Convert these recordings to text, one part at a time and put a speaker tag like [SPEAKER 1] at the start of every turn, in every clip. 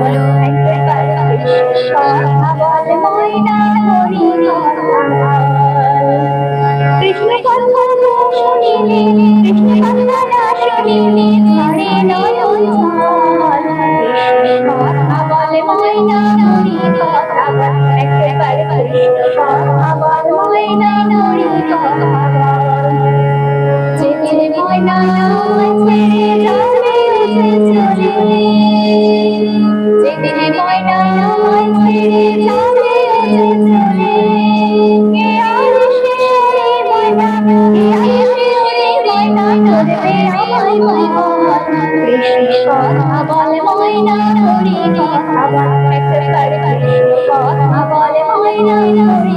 [SPEAKER 1] বলো কৃষ্ণ কথা না শুনিলে কৃষ্ণ কথা না শুনিলে ধরে নয়ন কথা বলে ময়না কথা বলে কৃষ্ণ কথা বল কথা বল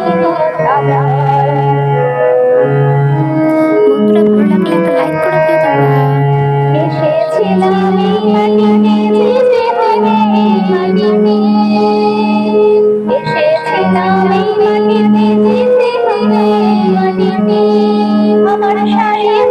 [SPEAKER 2] বন্ধুরা ভালো লাগলে এই
[SPEAKER 1] মাটিতে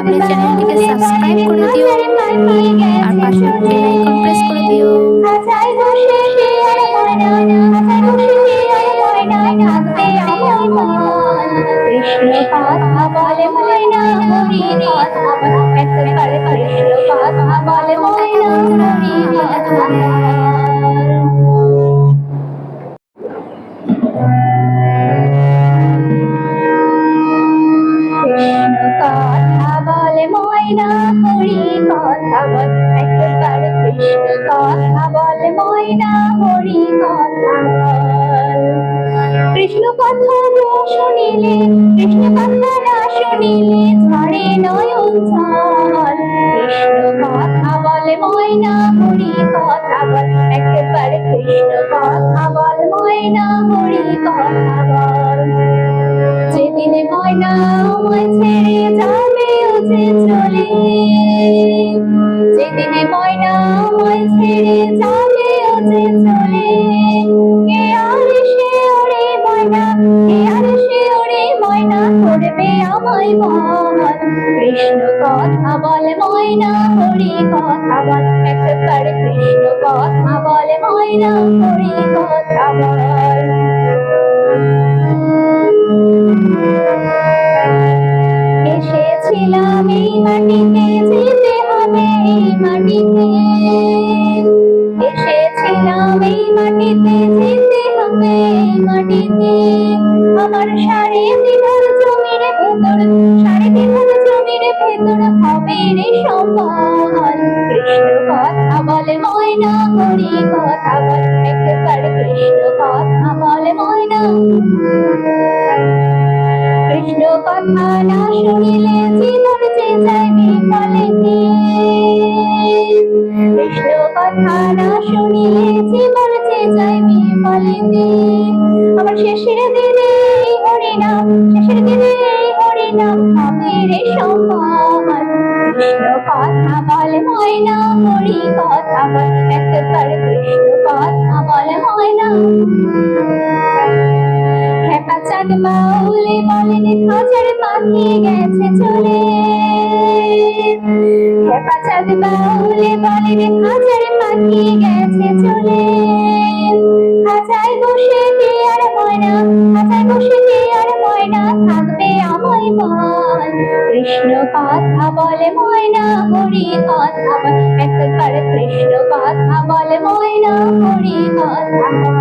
[SPEAKER 2] গান শুনতে
[SPEAKER 1] কথা একবার কৃষ্ণ কথা বলে ময়না হরি কথা কৃষ্ণ কথা না শুনিলে, কৃষ্ণ কথা না শুনিলে ঝরে নয়ন জল কৃষ্ণ কথা বলে ময়না হরি কথা বল একবার কৃষ্ণ কথা বল ময়না ময়না হরি কথা বল একবার কৃষ্ণ কথা বলে ময়না হরি কথা বল। এসেছিলাম এই মাটিতে, যেতে হবে এই মাটিতে। এসেছিলাম এই মাটিতে, যেতে হবে এই মাটিতে। আমার সাড়ে বিঘার জমির ভেতর হরি কথা বল একবার কৃষ্ণ কথা বলে ময়না। কৃষ্ণ কথা না শুনিলে জীবন যে যাইবে ফলেতে কৃষ্ণ কথা না শুনিলে জীবন যে যাইবে ফলেতে আমার শেষের দিনে হরি নাম, শেষের দিনে হরি নাম হবে রে সম্মান। কৃষ্ণ কথা বলে ময়না, হরি কথা বল বলেন হাজার পাখি গেছে চলে। খেপা চাঁদ বাউলে বলেন হাজার পাখি গেছে চলে। খাঁচায় বসে আর ময়না, খাঁচায় বসে আর ময়না থাকবে আমায় বল। কৃষ্ণ কথা বলে ময়না, হরি কথা বলে কৃষ্ণ কথা বলে ময়না, হরি কথা